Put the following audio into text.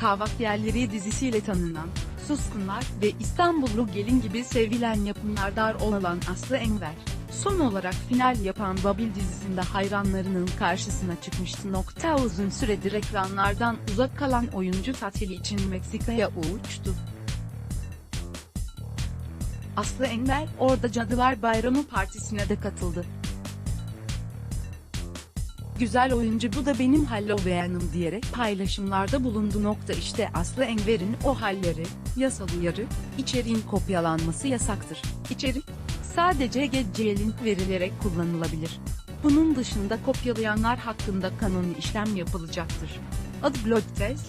Kahvaltı Yerleri dizisiyle tanınan, Suskunlar ve İstanbullu Gelin gibi sevilen yapımlardan olan Aslı Enver, son olarak final yapan Babil dizisinde hayranlarının karşısına çıkmıştı. Nokta uzun süredir ekranlardan uzak kalan oyuncu tatili için Meksika'ya uçtu. Aslı Enver, orada Cadılar Bayramı partisine de katıldı. Güzel oyuncu bu da benim Halloween'ım diyerek paylaşımlarda bulundu. Nokta işte Aslı Enver'in o halleri, yasal uyarı, içeriğin kopyalanması yasaktır. İçerik, sadece geceye link verilerek kullanılabilir. Bunun dışında kopyalayanlar hakkında kanuni işlem yapılacaktır. Adı Blog Test,